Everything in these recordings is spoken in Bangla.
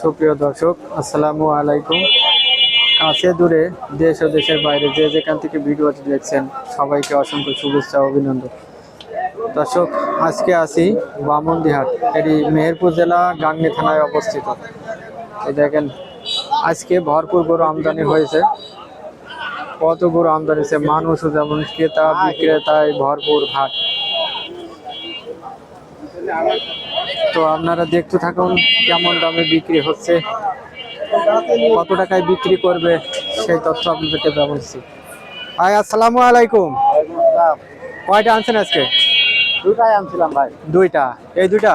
সুপ্রিয় দর্শক, আসসালামু আলাইকুম। কাছে দূরে দেশ ও দেশের বাইরে যে যেখান থেকে ভিডিওটি দেখছেন, সবাইকে অসংখ্য শুভেচ্ছা অভিনন্দন। দর্শক, আজকে আসি বামনদিহাট, এটি মেহেরপুর জেলা, গাংনী থানায় অবস্থিত। এই দেখেন, আজকে ভরপুর গরু আমদানি হয়েছে। কত গরু আমদানি হয়েছে মানুষও যেমন ক্রেতা বিক্রেতায় ভরপুর হাট তো আপনারা দেখতে থাকুন কেমন দামে বিক্রি হচ্ছে কত টাকায় বিক্রি করবে সেই তথ্য আপনাদেরকে ব্যবস্থা ভাই আসসালামু আলাইকুম। কয়টা আনছেন আজকে? দুটাই আনছিলাম ভাই। দুইটা। এই দুইটা?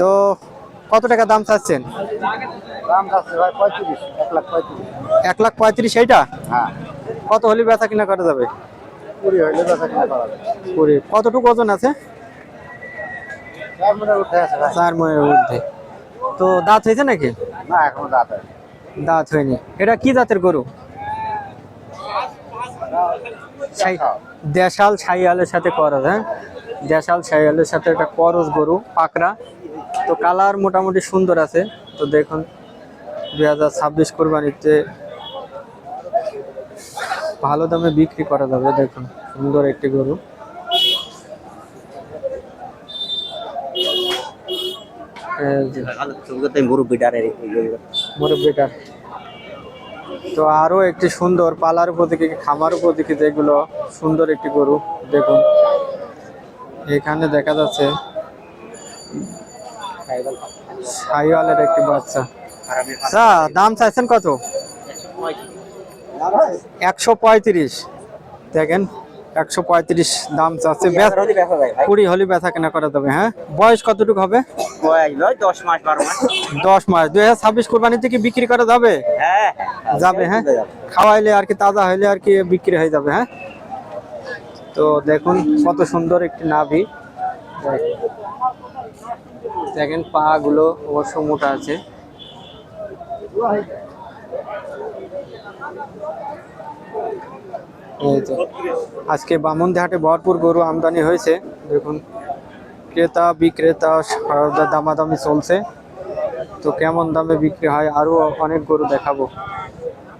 তো কত টাকা দাম চাচ্ছেন? দাম ভাই পঁয়ত্রিশ এক লাখ পঁয়ত্রিশ। এক লাখ পঁয়ত্রিশ এইটা? হ্যাঁ। কত হলে বেচা কিনা করা যাবে? কুড়ি হইলে বেচা কিনা করা যাবে। কুড়ি। কতটুকু ওজন আছে? চার মনের ঊর্ধ্বে। তো দাঁত হয়েছে নাকি? না এখনও দাঁত হয় দাঁত হয়নি। এটা কি জাতের গরু? দেশাল। ছাইয়ালের সাথে করজ হ্যাঁ? দেশাল ছাইয়ালের সাথে একটা করজ গরু পাকড়া। তো কালার মোটামুটি সুন্দর আছে। তো দেখুন দুই হাজার ছাব্বিশ কোরবানিতে ভালো দামে বিক্রি করা যাবে। দেখুন সুন্দর একটি গরু। মুরব্বিটার। তো আরও একটি সুন্দর পালার উপদিকে খামার উপদিকে যেগুলো, সুন্দর একটি গরু, দেখুন। এখানে দেখা যাচ্ছে একটি বাচ্চা। দাম চাইছেন কত? একশো পঁয়ত্রিশ। দেখেন একশো পঁয়ত্রিশ দাম চাচ্ছে। কুড়ি হলে ব্যথা কেনা করা যাবে হ্যাঁ? বয়স কতটুকু হবে? দশ মাস দশ মাস। দুই হাজার ছাব্বিশ কোরবানিতে কি বিক্রি করা যাবে? হ্যাঁ যাবে হ্যাঁ? খাওয়াইলে আর কি তাজা হইলে আর কি বিক্রি হয়ে যাবে হ্যাঁ? তো দেখুন কত সুন্দর একটি নাভি। দেখেন পা গুলো অবশ্য মোটা আছে। এই যে আজকে বামনদেহাটে ভরপুর গরু আমদানি হয়েছে। দেখুন ক্রেতা বিক্রেতা দামাদামি চলছে। তো কেমন দামে বিক্রি হয় আরও অনেক গরু দেখাবো।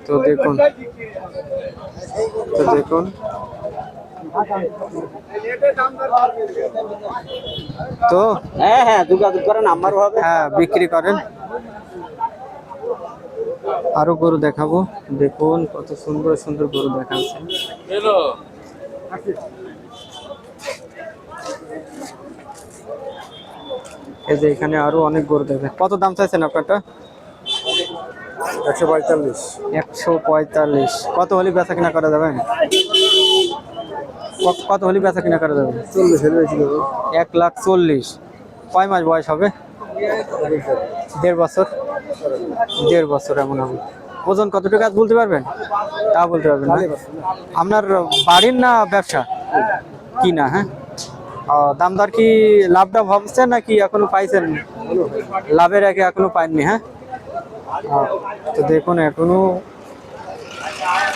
তো দেখুন তো দেখুন। তো হ্যাঁ হ্যাঁ যোগাযোগ করেন আমারও হবে। হ্যাঁ বিক্রি করেন। আরও গরু দেখাবো। দেখুন কত সুন্দর সুন্দর গরু দেখাচ্ছে। এই যে এখানে আরও অনেক গরু দেখবে কত দাম চাইছেন আপনারটা? একশো পঁয়তাল্লিশ। একশো পঁয়তাল্লিশ। কত হলে বেচা কিনা করা যাবে? কত হলে বেচা কিনা করা যাবে? চল্লিশ এক লাখ চল্লিশ। কয় মাস বয়স হবে? দেড় বছর। দেড় বছর এমন হবে। ওজন কতটুকু আজ বলতে পারবেন? তা বলতে পারবেন আপনার বাড়ির না ব্যবসা? কি না হ্যাঁ? ও, দাম দর কি লাভ টাভ হচ্ছে নাকি এখনও পাইছেন? লাভের আগে এখনও পাইননি হ্যাঁ? তো দেখুন এখনও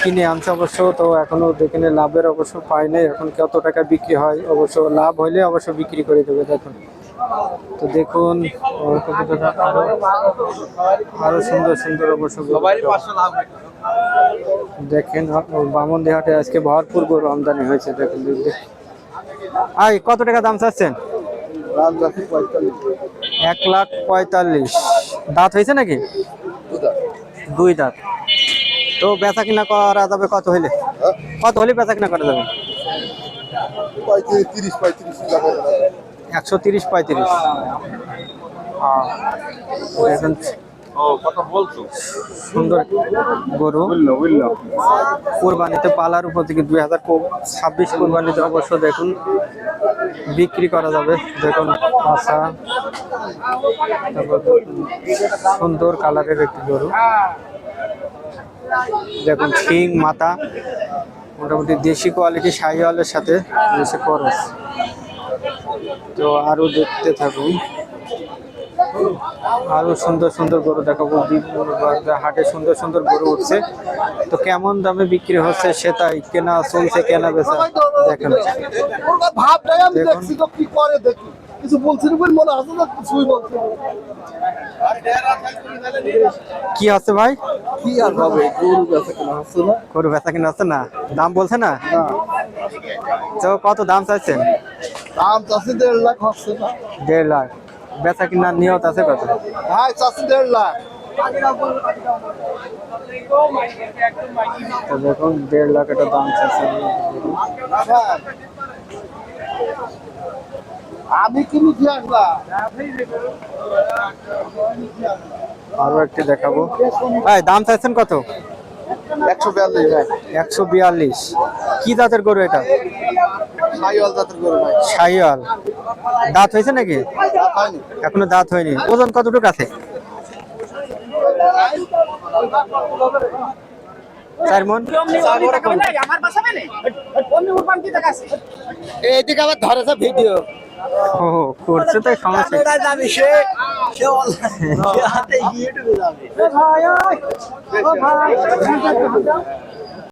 কিনে আনছে অবশ্য তো এখনও দেখেন লাভের অবশ্য পাইনি এখন কত টাকা বিক্রি হয়? অবশ্য লাভ হইলে অবশ্য বিক্রি করে দেবে দেখুন। তো দেখুন আরও আরও সুন্দর সুন্দর অবশ্য দেখেন বামন দেহাটে আজকে ভরপুর গরু আমদানি হয়েছে দেখুন দেখুন। আই কত টাকা দাম চাচ্ছেন? এক লাখ পঁয়তাল্লিশ। দাঁত হয়েছে নাকি? দুই দাঁত। তো বেচা কিনা করা যাবে কত হইলে? কত হলে বেচা কিনা করা যাবে? তিরিশ পঁয়ত্রিশ একশো তিরিশ পঁয়ত্রিশ। এখন সুন্দর গরু। কোরবানিতে পালার উপর থেকে দুই হাজার ছাব্বিশ কোরবানিতে অবশ্য দেখুন বিক্রি করা যাবে। দেখুন আশা সুন্দর কালারের একটি গরু। দেখুন শিং মাথা। মোটামুটি দেশি কোয়ালিটি শাহিওয়ালের সাথে খরচ। তো আরও দেখতে থাকুন। আরও সুন্দর সুন্দর গরু দেখাবো। হাটে সুন্দর সুন্দর গরু উঠছে। তো কেমন দামে বিক্রি হচ্ছে সেটাই কেনা চলছে কেনা বেচা দেখেন কি কিছু বলছেন মনে আছে না কিছুই বলছে কি হচ্ছে ভাই? কি আর হবে? গরু বেচা কেনা হচ্ছে না। গরু বেচা কিনা হচ্ছে না? দাম বলছে না। তো কত দাম চাইছেন? দাম চাষি দেড় লাখ হচ্ছে না। দেড় লাখ। বেচা কিনার নিয়ত আছে কত? হ্যাঁ চাষি দেড় লাখ। দেখুন দেড় লাখ একটা দাম হ্যাঁ। আমি কিনে দিয়ে আসলাম আরও একটি দেখাবো। ভাই দাম চাইছেন কত? একশো বিয়াল্লিশ। একশো বিয়াল্লিশ। কি জাতের গরু এটা? সাইওয়াল জাতের গরু ভাই। শাহিওয়াল দাঁত হয়েছে নাকি? এখনও দাঁত হয়নি। ওজন কতটুকু আছে? চার মন? এইদিকে আবার ধরেছে ভিডিও। ও করছে তো সমস্যা সে